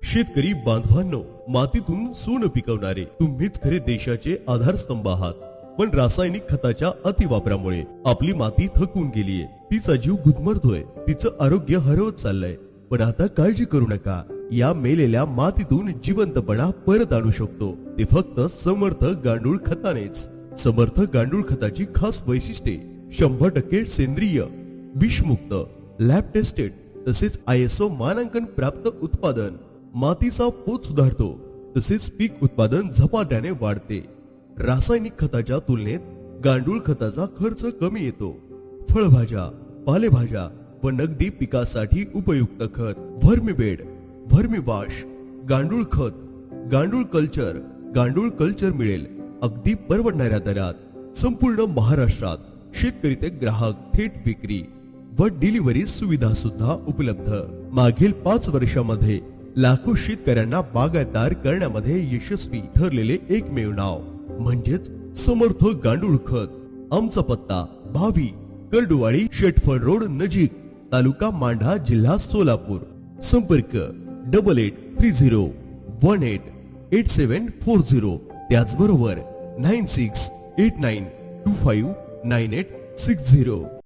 शेतकरी बांधवांनो मातीतून सोनं पिकवणारे तुम्हीच खरे देशाचे आधारस्तंभ आहात. पण रासायनिक खताच्या अतिवापरामुळे आपली माती थकून गेलीये. तिचा जीव गुदमरतोय तिचं आरोग्य हरवत चाललंय. पण आता काळजी करू नका. या मेलेल्या मातीतून जिवंतपणा परत आणू शकतो. ते फक्त समर्थ गांडूळ खतानेच. समर्थ गांडूळ खताची खास वैशिष्ट्ये शंभर टक्के सेंद्रिय विषमुक्त लॅब टेस्टेड तसेच आय एस ओ मानांकन प्राप्त उत्पादन. मातीचा पोत सुधारतो तसेच पीक उत्पादन झपाट्याने वाढते. रासायनिक खताच्या तुलनेत गांडूळ खताचा खर्च कमी येतो. फळभाज्या पालेभाज्या व नगदी पिकासाठी उपयुक्त खत. व्हर्मीबेड व्हर्मी वाश गांडूळ खत गांडूळ कल्चर गांडूळ कल्चर मिळेल. अगदी परवडणाऱ्या दरात संपूर्ण महाराष्ट्रात शेतकरी ते ग्राहक थेट विक्री व डिलिव्हरी सुविधा सुद्धा उपलब्ध. मागील पाच वर्षामध्ये लाखो शेतकऱ्यांना बागायतदार करण्यामध्ये यशस्वी ठरलेले एकमेव नाव. म्हणजेच समर्थ गांडूळ खत. आमचा पत्ता भावी कर्डुवाडी शेटफळ रोड नजीक तालुका मांढा जिल्हा सोलापूर. संपर्क double eight three zero one eight eight seven four zero त्याचबरोबर nine six eight nine two five nine eight six zero